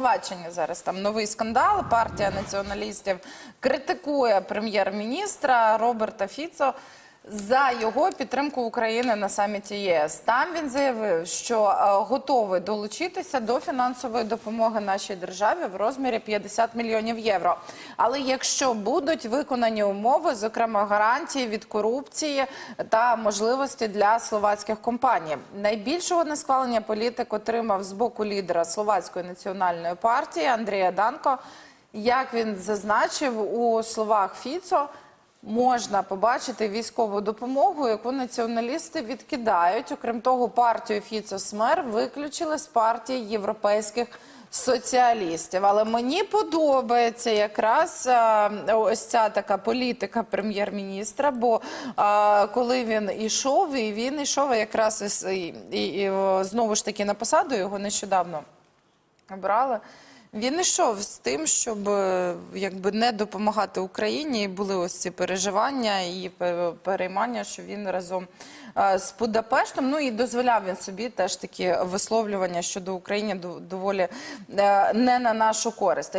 Словаччині зараз там новий скандал. Партія націоналістів критикує прем'єр-міністра Роберта Фіцо за його підтримку України на саміті ЄС. Там він заявив, що е, готовий долучитися до фінансової допомоги нашій державі в розмірі 50 мільйонів євро. Але якщо будуть виконані умови, зокрема гарантії від корупції та можливості для словацьких компаній, найбільшого несхвалення політик отримав з боку лідера словацької національної партії Андрія Данко. Як він зазначив у словах Фіцо, можна побачити військову допомогу, яку націоналісти відкидають. Окрім того, партію Фіцо Смер виключили з партії європейських соціалістів. Але мені подобається якраз а, ось ця така політика прем'єр-міністра. Бо а, коли він ішов, і він ішов якраз із і, і, і, знову ж таки на посаду його нещодавно обрали. Він йшов з тим, щоб е, якби не допомагати Україні. І були ось ці переживання і переймання, що він разом е, з Будапештом. Ну і дозволяв він собі теж такі висловлювання щодо України доволі е, не на нашу користь.